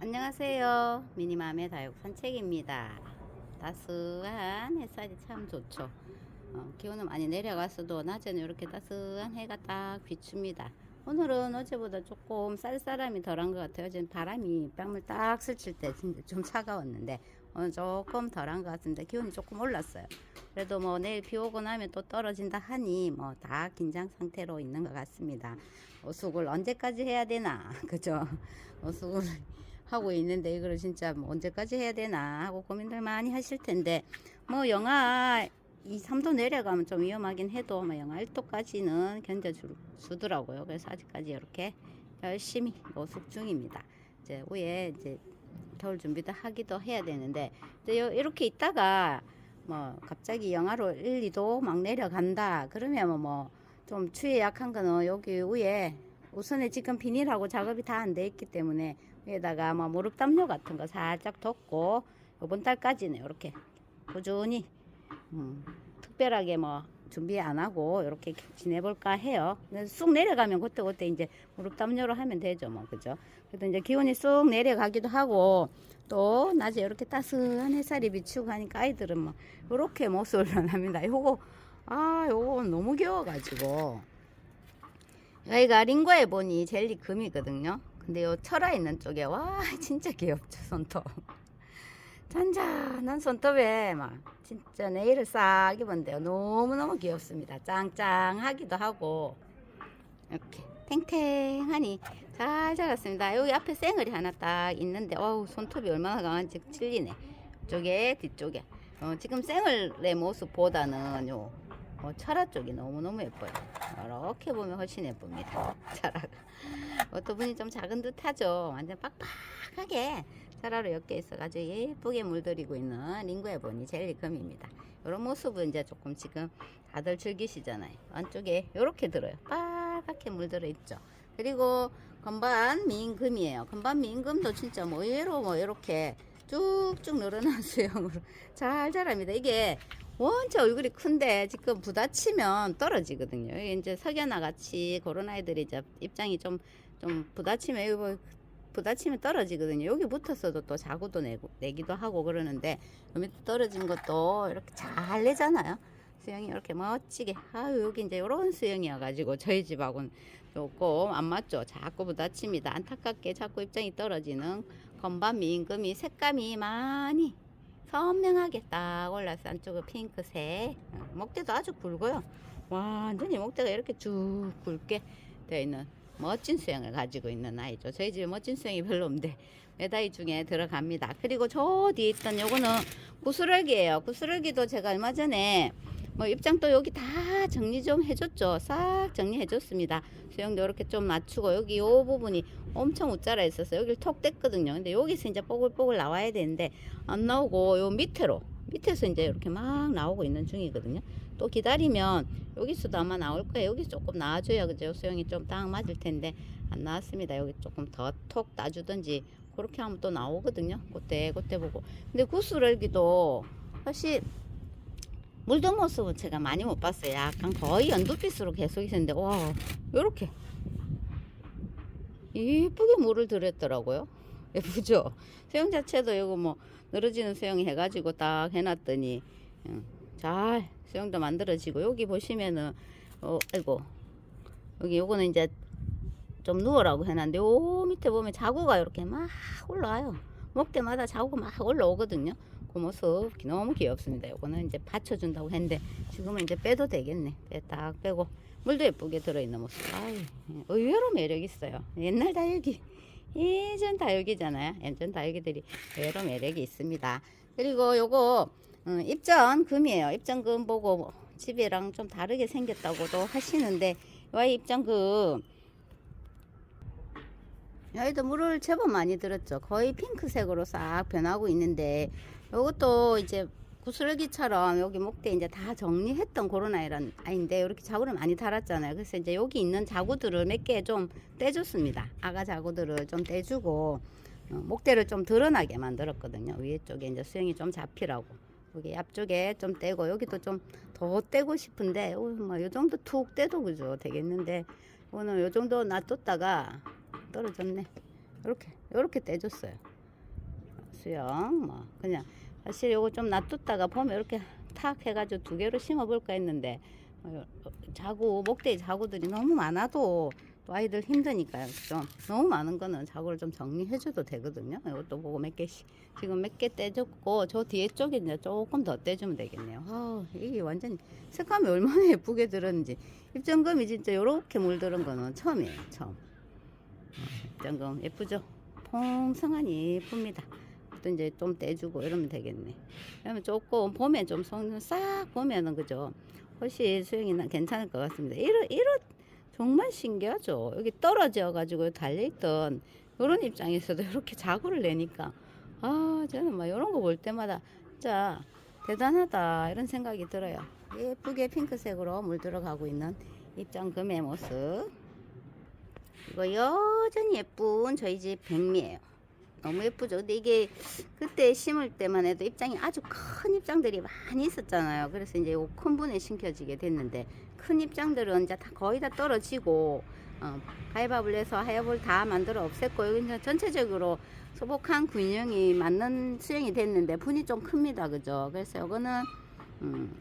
안녕하세요. 미니맘의 다육 산책입니다. 따스한 햇살이 참 좋죠. 어, 기온은 많이 내려갔어도 낮에는 이렇게 따스한 해가 딱 비춥니다. 오늘은 어제보다 조금 쌀쌀함이 덜한 것 같아요. 어제는 바람이 뺨을 딱 스칠 때 좀 차가웠는데 오늘 조금 덜한 것 같습니다. 기온이 조금 올랐어요. 그래도 뭐 내일 비 오고 나면 또 떨어진다 하니 뭐 다 긴장 상태로 있는 것 같습니다. 오숙을 언제까지 해야 되나 그죠? 오숙을 하고 있는데 이거를 진짜 뭐 언제까지 해야 되나 하고 고민들 많이 하실 텐데 뭐 영하 2, 3도 내려가면 좀 위험하긴 해도 뭐 영하 1도까지는 견뎌주더라고요. 그래서 아직까지 이렇게 열심히 노숙 중입니다. 이제 후에 이제 겨울 준비도 하기도 해야 되는데 이렇게 있다가 뭐 갑자기 영하로 1, 2도 막 내려간다. 그러면 뭐 좀 추위에 약한 거는 여기 위에 우선에 지금 비닐하고 작업이 다 안 돼 있기 때문에 위에다가 뭐 무릎 담요 같은 거 살짝 덮고 이번 달까지는 이렇게 꾸준히 음, 특별하게 뭐 준비 안 하고 이렇게 지내볼까 해요. 쑥 내려가면 그때 그때 이제 무릎 담요로 하면 되죠, 뭐 그죠? 그래도 이제 기온이 쑥 내려가기도 하고 또 낮에 이렇게 따스한 햇살이 비추고 하니까 아이들은 뭐 이렇게 모습을 변합니다. 요거 아 요거 너무 귀여워가지고 여기가 링거에 보니 젤리 금이거든요. 근데 요 철화 있는 쪽에 와 진짜 귀엽죠 손톱. 잔잔한 손톱에 막 진짜 네일을 싹 입었는데요. 너무너무 귀엽습니다. 짱짱하기도 하고 이렇게 탱탱하니 잘 자랐습니다. 여기 앞에 쌩얼이 하나 딱 있는데 어우 손톱이 얼마나 강한지 찔리네. 쪽에 뒤쪽에 어, 지금 쌩얼의 모습보다는 요 어, 철화 쪽이 너무너무 예뻐요. 이렇게 보면 훨씬 예쁩니다. 철화가. 어떤 분이 좀 작은 듯 하죠. 완전 빡빡하게 철화로 엮여 있어가지고 예쁘게 물들이고 있는 링구에 보니 젤리금입니다. 이런 모습은 이제 조금 지금 다들 즐기시잖아요. 안쪽에 이렇게 들어요. 빨갛게 물들어 있죠. 그리고 건반 미인금이에요. 건반 미인금도 진짜 뭐 의외로 뭐 이렇게 쭉쭉 늘어난 수영으로 잘 자랍니다. 이게 원체 얼굴이 큰데 지금 부딪히면 떨어지거든요. 이제 석연아 같이 그런 아이들이 이제 입장이 좀, 좀 부딪히면 부딪히면 떨어지거든요. 여기 붙었어도 또 자구도 내고, 내기도 하고 그러는데 요 밑에 떨어진 것도 이렇게 잘 내잖아요. 수영이 이렇게 멋지게. 아유, 여기 이제 이런 수영이어가지고 저희 집하고는 조금 안 맞죠. 자꾸 부딪힙니다. 안타깝게 자꾸 입장이 떨어지는 건반 미인금이 색감이 많이 선명하게 딱 올라서 안쪽은 핑크색 어, 목대도 아주 굵어요 완전히 목대가 이렇게 쭉 굵게 되어 있는 멋진 수영을 가지고 있는 아이죠. 저희 집에 멋진 수영이 별로 없는데 메다이 중에 들어갑니다. 그리고 저 뒤에 있던 요거는 구스러기예요. 구스러기도 제가 얼마 전에 뭐 입장도 여기 다 정리 좀 해줬죠 싹 정리해줬습니다 수영도 이렇게 좀 낮추고 여기 요 부분이 엄청 웃자라 있었어요 여기를 톡 뗐거든요 근데 여기서 이제 뽀글뽀글 나와야 되는데 안 나오고 요 밑으로 밑에서 이제 이렇게 막 나오고 있는 중이거든요. 또 기다리면 여기서도 아마 나올 거예요. 여기 조금 나와줘야 그죠? 수영이 좀 딱 맞을 텐데 안 나왔습니다. 여기 조금 더 톡 따주든지 그렇게 하면 또 나오거든요. 그때 그때 보고. 근데 구슬얼기도 사실 물든 모습은 제가 많이 못 봤어요. 약간 거의 연두빛으로 계속 있었는데 와 요렇게 예쁘게 물을 들였더라고요. 예쁘죠? 수영 자체도 이거 뭐 늘어지는 수영 해가지고 딱 해놨더니 응, 잘 수영도 만들어지고 여기 보시면은 어 아이고 여기 요거는 이제 좀 누워라고 해놨는데 요 밑에 보면 자구가 이렇게 막 올라와요 목대마다 자구가 막 올라오거든요 그 모습 너무 귀엽습니다 요거는 이제 받쳐준다고 했는데 지금은 이제 빼도 되겠네 빼딱 빼고 물도 예쁘게 들어있는 모습 아이, 의외로 매력 있어요 옛날 다육이 예전 다육이잖아요. 예전 다육이들이 여러 매력이 있습니다. 그리고 요거 음, 입전 금이에요. 입전 금 보고 집이랑 좀 다르게 생겼다고도 하시는데 와 입전 금 여기도 물을 제법 많이 들었죠. 거의 핑크색으로 싹 변하고 있는데 요것도 이제 구슬기처럼 여기 목대 이제 다 정리했던 그런 아이란 아이인데 이렇게 자구를 많이 달았잖아요. 그래서 이제 여기 있는 자구들을 몇 개 좀 떼줬습니다. 아가 자구들을 좀 떼주고 어, 목대를 좀 드러나게 만들었거든요. 위에 쪽에 이제 수영이 좀 잡히라고 여기 앞쪽에 좀 떼고 여기도 좀 더 떼고 싶은데 어, 뭐요 정도 툭 떼도 그죠 되겠는데 오늘 요 정도 놔뒀다가 떨어졌네. 이렇게 이렇게 떼줬어요. 수영 뭐 그냥 사실 요거 좀 놔뒀다가 보면 이렇게 탁 해가지고 두 개로 심어볼까 했는데 어, 자구 목대기 자구들이 너무 많아도 또 아이들 힘드니까요. 좀 너무 많은 거는 자구를 좀 정리해줘도 되거든요. 이것도 보고 몇 개씩 지금 몇 개 떼줬고 저 뒤에 쪽에 이제 조금 더 떼주면 되겠네요. 아 이게 완전 색감이 얼마나 예쁘게 들었는지 입장금이 진짜 이렇게 물들은 거는 처음이에요. 처음. 입장금 예쁘죠? 풍성하니 예쁩니다. 또 이제 좀 떼주고 이러면 되겠네. 그러면 조금 봄에 좀 손을 싹 보면은 그죠? 훨씬 수영이 나- 괜찮을 것 같습니다. 이런 이런 정말 신기하죠. 여기 떨어져 가지고 달려있던 이런 입장에서도 이렇게 자구를 내니까 아 저는 막 이런 거 볼 때마다 진짜 대단하다 이런 생각이 들어요. 예쁘게 핑크색으로 물들어가고 있는 입장금의 모습. 이거 여전히 예쁜 저희 집 백미예요. 너무 예쁘죠. 근데 이게 그때 심을 때만 해도 입장이 아주 큰 입장들이 많이 있었잖아요. 그래서 이제 요큰 분에 심겨지게 됐는데 큰 입장들은 이제 다 거의 다 떨어지고 어, 가위바위보를 해서 하여볼 다 만들어 없앴고 이제 전체적으로 소복한 군형이 맞는 수영이 됐는데 분이 좀 큽니다. 그죠? 그래서 이거는 음,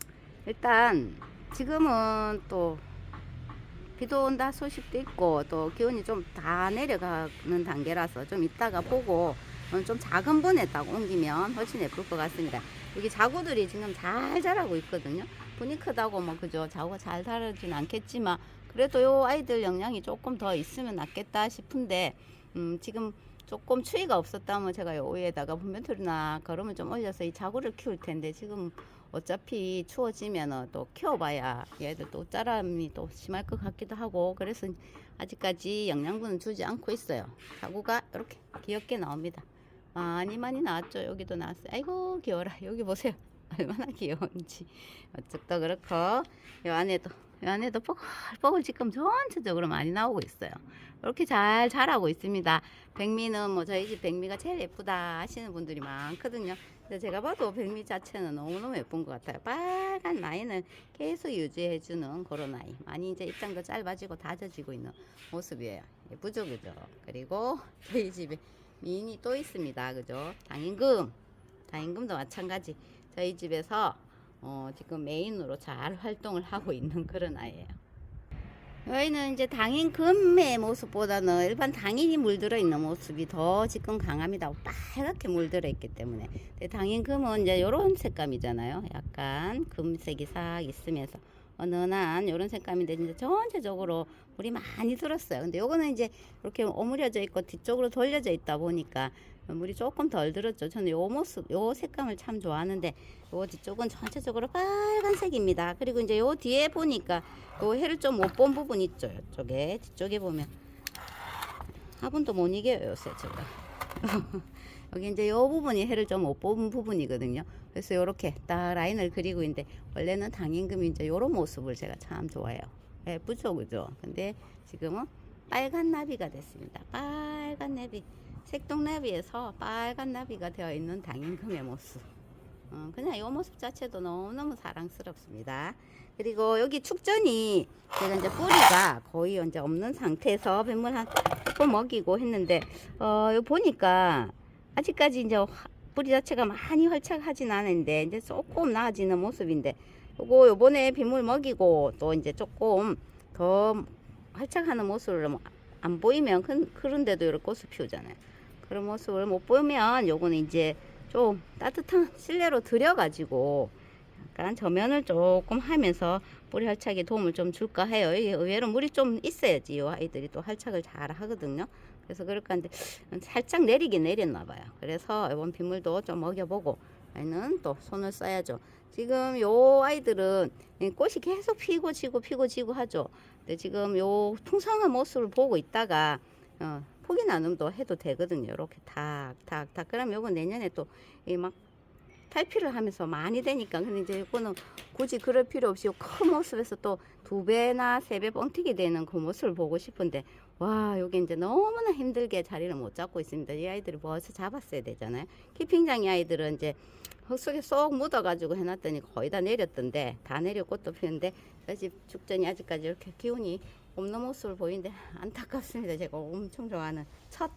일단 지금은 또 비도 온다 소식도 있고 또 기온이 좀 다 내려가는 단계라서 좀 이따가 보고 어, 좀 작은 분에다가 옮기면 훨씬 예쁠 것 같습니다. 여기 자구들이 지금 잘 자라고 있거든요. 분이 크다고 뭐 그죠 자구가 잘 자라진 않겠지만 그래도 요 아이들 영양이 조금 더 있으면 낫겠다 싶은데 음, 지금 조금 추위가 없었다면 제가 요 위에다가 분변틀이나 걸음을 좀 올려서 이 자구를 키울 텐데 지금 어차피 추워지면 또 키워봐야 얘들 또 옷자람이 또 심할 것 같기도 하고 그래서 아직까지 영양분은 주지 않고 있어요. 자구가 이렇게 귀엽게 나옵니다. 많이 많이 나왔죠. 여기도 나왔어요. 아이고 귀여워라. 여기 보세요. 얼마나 귀여운지. 어쨌든 그렇고 요 안에도 요 안에도 뽀글뽀글 지금 전체적으로 많이 나오고 있어요. 이렇게 잘 자라고 있습니다. 백미는 뭐 저희 집 백미가 제일 예쁘다 하시는 분들이 많거든요. 근데 제가 봐도 백미 자체는 너무너무 예쁜 것 같아요. 빨간 라인을 계속 유지해주는 그런 아이. 많이 이제 입장도 짧아지고 다져지고 있는 모습이에요. 예쁘죠, 그죠? 그리고 저희 집에 미인이 또 있습니다. 그죠? 당임금. 당임금도 마찬가지. 저희 집에서 어, 지금 메인으로 잘 활동을 하고 있는 그런 아이예요. 여기는 이제 당인 금의 모습보다는 일반 당인이 물들어 있는 모습이 더 지금 강합니다. 빨갛게 물들어 있기 때문에. 근데 당인 금은 이제 이런 색감이잖아요. 약간 금색이 싹 있으면서 은은한 이런 색감인데 이제 전체적으로 물이 많이 들었어요. 근데 요거는 이제 이렇게 오므려져 있고 뒤쪽으로 돌려져 있다 보니까 물이 조금 덜 들었죠. 저는 요 모습, 요 색감을 참 좋아하는데 요 뒤쪽은 전체적으로 빨간색입니다. 그리고 이제 요 뒤에 보니까 요 해를 좀 못 본 부분 있죠. 이쪽에 뒤쪽에 보면 화분도 못 이겨요 요새 제가. 여기 이제 요 부분이 해를 좀 못 본 부분이거든요. 그래서 요렇게 딱 라인을 그리고 있는데 원래는 당임금이 이제 요런 모습을 제가 참 좋아해요. 예쁘죠, 그죠? 근데 지금은 빨간 나비가 됐습니다. 빨간 나비. 색동나비에서 빨간 나비가 되어 있는 당임금의 모습. 어, 그냥 이 모습 자체도 너무너무 사랑스럽습니다. 그리고 여기 축전이 제가 이제 뿌리가 거의 이제 없는 상태에서 빗물 한 조금 먹이고 했는데, 어, 요 보니까 아직까지 이제 화- 뿌리 자체가 많이 활착하진 않은데, 이제 조금 나아지는 모습인데, 요거 요번에 빗물 먹이고 또 이제 조금 더 활착하는 모습을 뭐안 보이면 큰, 그런데도 이렇게 꽃을 피우잖아요. 그런 모습을 못 보면 요거는 이제 좀 따뜻한 실내로 들여가지고 약간 저면을 조금 하면서 뿌리 활착에 도움을 좀 줄까 해요. 의외로 물이 좀 있어야지 이 아이들이 또 활착을 잘 하거든요. 그래서 그럴까 하는데 살짝 내리긴 내렸나 봐요. 그래서 이번 빗물도 좀 먹여보고 아이는 또 손을 써야죠. 지금 요 아이들은 꽃이 계속 피고 지고 피고 지고 하죠. 근데 지금 요 풍성한 모습을 보고 있다가 어, 포기 나눔도 해도 되거든요. 이렇게 탁 탁 탁. 그럼 요거 내년에 또 이 막 탈피를 하면서 많이 되니까 근데 이제 이거는 굳이 그럴 필요 없이 큰 모습에서 또 두 배나 세 배 뻥튀기 되는 그 모습을 보고 싶은데 와 여기 이제 너무나 힘들게 자리를 못 잡고 있습니다 이 아이들이 벌써 잡았어야 되잖아요 키핑장이 아이들은 이제 흙 속에 쏙 묻어가지고 해놨더니 거의 다 내렸던데 다 내려 꽃도 피는데 저희 집 죽전이 아직까지 이렇게 기운이 없는 모습을 보이는데 안타깝습니다. 제가 엄청 좋아하는 첫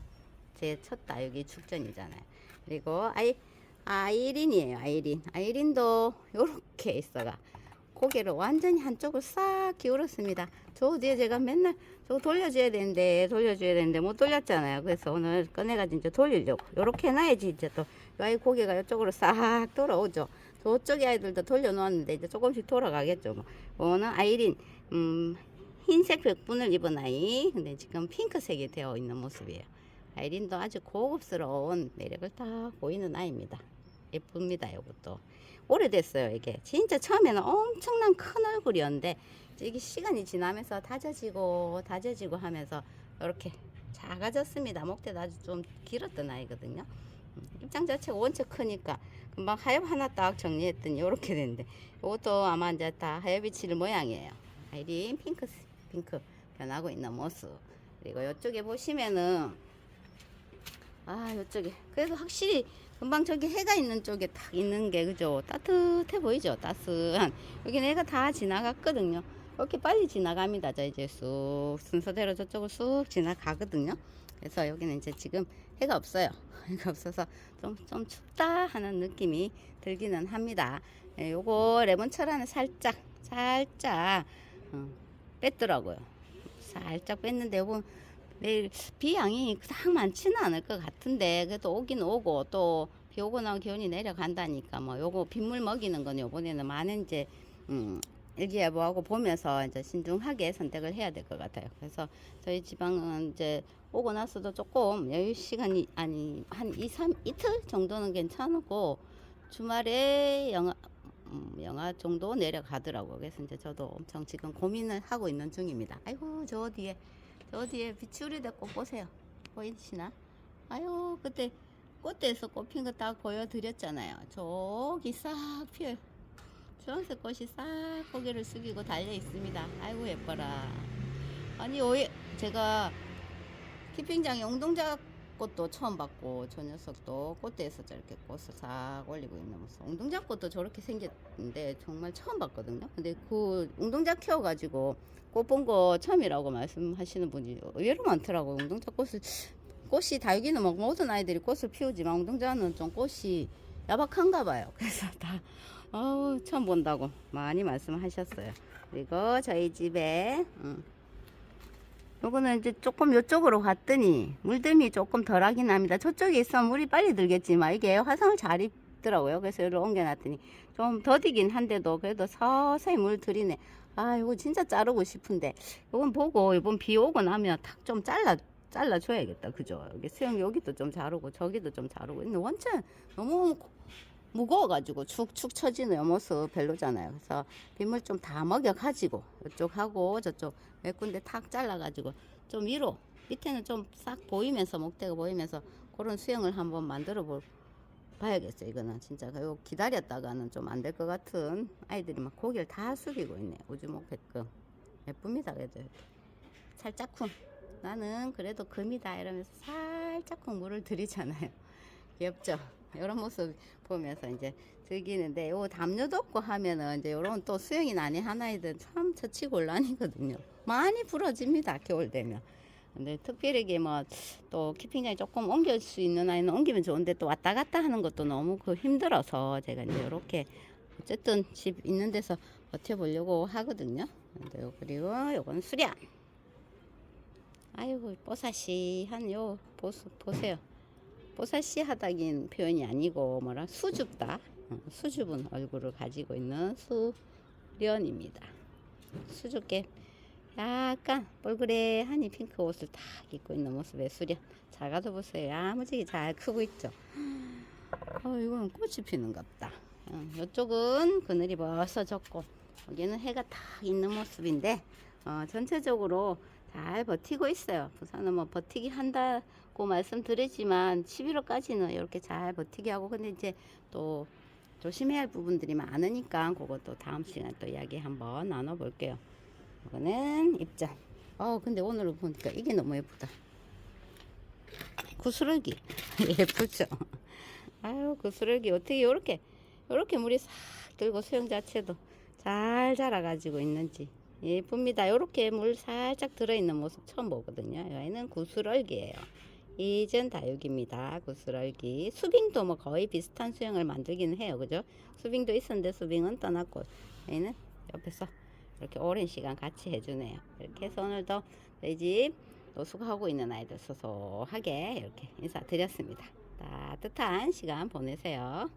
제 첫 다육이 죽전이잖아요. 그리고 아이 아이린이에요 아이린. 아이린도 요렇게 있어가 고개를 완전히 한쪽을 싹 기울었습니다. 저 뒤에 제가 맨날 저거 돌려줘야 되는데 돌려줘야 되는데 못 돌렸잖아요. 그래서 오늘 꺼내가지고 이제 돌리려고. 요렇게 해놔야지 이제 또요 아이 고개가 이쪽으로 싹 돌아오죠. 저쪽에 아이들도 돌려놓았는데 이제 조금씩 돌아가겠죠 뭐. 오늘 아이린 음, 흰색 백분을 입은 아이. 근데 지금 핑크색이 되어 있는 모습이에요. 아이린도 아주 고급스러운 매력을 딱 보이는 아이입니다. 예쁩니다 이것도. 오래됐어요 이게. 진짜 처음에는 엄청난 큰 얼굴이었는데 이게 시간이 지나면서 다져지고 다져지고 하면서 이렇게 작아졌습니다. 목대도 아주 좀 길었던 아이거든요. 음, 입장 자체가 원체 크니까 금방 하엽 하나 딱 정리했더니 이렇게 됐는데 이것도 아마 이제 다 하엽이 칠 모양이에요. 아이린 핑크 핑크 변하고 있는 모습. 그리고 이쪽에 보시면은 아 이쪽에. 그래도 확실히 금방 저기 해가 있는 쪽에 딱 있는 게 그죠? 따뜻해 보이죠? 따스한. 여기는 해가 다 지나갔거든요. 이렇게 빨리 지나갑니다. 저 이제 쑥 순서대로 저쪽을 쑥 지나가거든요. 그래서 여기는 이제 지금 해가 없어요. 해가 없어서 좀, 좀 춥다 하는 느낌이 들기는 합니다. 예, 요거 레몬철화는 살짝 살짝 어, 뺐더라고요 살짝 뺐는데 요거 내일 비 양이 딱 많지는 않을 것 같은데 그래도 오긴 오고 또 비 오고 나면 기온이 내려간다니까 뭐 요거 빗물 먹이는 건 요번에는 많은 이제 음 일기예보하고 보면서 이제 신중하게 선택을 해야 될 것 같아요. 그래서 저희 지방은 이제 오고 나서도 조금 여유 시간이 아니 한 2, 3 이틀 정도는 괜찮고 주말에 영하 음, 영하 정도 내려가더라고요. 그래서 이제 저도 엄청 지금 고민을 하고 있는 중입니다. 아이고 저 뒤에 저 뒤에 비추리 대 꽃 보세요. 보이시나? 아유 그때 꽃대에서 꽃핀 거 다 보여드렸잖아요. 저기 싹 피어 주황색 꽃이 싹 고개를 숙이고 달려 있습니다. 아이고 예뻐라. 아니 오해 제가 키핑장에 옹동자 꽃도 처음 봤고 저 녀석도 꽃대에서 저렇게 꽃을 싹 올리고 있는 모습. 옹동자 꽃도 저렇게 생겼는데 정말 처음 봤거든요. 근데 그 옹동자 키워가지고 꽃 본 거 처음이라고 말씀하시는 분이 의외로 많더라고요. 옹동자 꽃을 꽃이 다육이는 뭐 모든 아이들이 꽃을 피우지만 옹동자는 좀 꽃이 야박한가 봐요. 그래서 다 어우 처음 본다고 많이 말씀하셨어요. 그리고 저희 집에 음, 요거는 이제 조금 이쪽으로 갔더니 물듬이 조금 덜하긴 합니다. 저쪽에 있으면 물이 빨리 들겠지만 이게 화상을 잘 입더라고요. 그래서 여기로 옮겨놨더니 좀 더디긴 한데도 그래도 서서히 물 들이네. 아 이거 진짜 자르고 싶은데 이건 보고 이번 비 오고 나면 탁 좀 잘라 잘라 줘야겠다. 그죠? 여기 수영 여기도 좀 자르고 저기도 좀 자르고 근데 원체 너무 무거워가지고 축축 처지는 요 모습 별로잖아요. 그래서 빗물 좀 다 먹여가지고 이쪽하고 저쪽 몇 군데 탁 잘라가지고 좀 위로 밑에는 좀 싹 보이면서 목대가 보이면서 그런 수영을 한번 만들어 볼 봐야겠어요. 이거는 진짜 요 기다렸다가는 좀 안 될 것 같은 아이들이 막 고개를 다 숙이고 있네. 우주목게끔 예쁩니다. 그래도. 살짝쿵 나는 그래도 금이다 이러면서 살짝쿵 물을 들이잖아요. 귀엽죠? 이런 모습 보면서 이제 즐기는데 요 담요도 없고 하면은 이제 요런 또 수영이 난이 하나이든 참 처치 곤란이거든요. 많이 부러집니다. 겨울 되면. 근데 특별하게 뭐또 키핑장에 조금 옮길 수 있는 아이는 옮기면 좋은데 또 왔다 갔다 하는 것도 너무 그 힘들어서 제가 이제 이렇게 어쨌든 집 있는 데서 버텨보려고 하거든요. 근데 요- 그리고 요건 수량. 아이고 뽀사시 한 요 보수, 보세요. 뽀사시하다긴 표현이 아니고 뭐라 수줍다. 어, 수줍은 얼굴을 가지고 있는 수련입니다. 수줍게 약간 뻘그레하니 핑크 옷을 딱 입고 있는 모습의 수련. 작아도 보세요. 야무지게 잘 크고 있죠. 어, 이건 꽃이 피는갑다. 어, 이쪽은 그늘이 벗어졌고 여기는 해가 딱 있는 모습인데 어, 전체적으로 잘 버티고 있어요. 부산은 뭐 버티기 한다 고 말씀드리지만 11월까지는 이렇게 잘 버티게 하고 근데 이제 또 조심해야 할 부분들이 많으니까 그것도 다음 시간에 또 이야기 한번 나눠볼게요. 이거는 입장. 어 근데 오늘 보니까 이게 너무 예쁘다. 구스러기 예쁘죠? 아유 구스러기 어떻게 요렇게 요렇게 물이 싹 들고 수영 자체도 잘 자라가지고 있는지 예쁩니다. 요렇게 물 살짝 들어있는 모습 처음 보거든요. 얘는 구스러기예요. 이전 다육입니다. 구스러기. 수빙도 뭐 거의 비슷한 수영을 만들기는 해요. 그죠? 수빙도 있었는데 수빙은 떠났고 얘는 옆에서 이렇게 오랜 시간 같이 해주네요. 이렇게 해서 오늘도 저희 집 노숙하고 있는 아이들 소소하게 이렇게 인사드렸습니다. 따뜻한 시간 보내세요.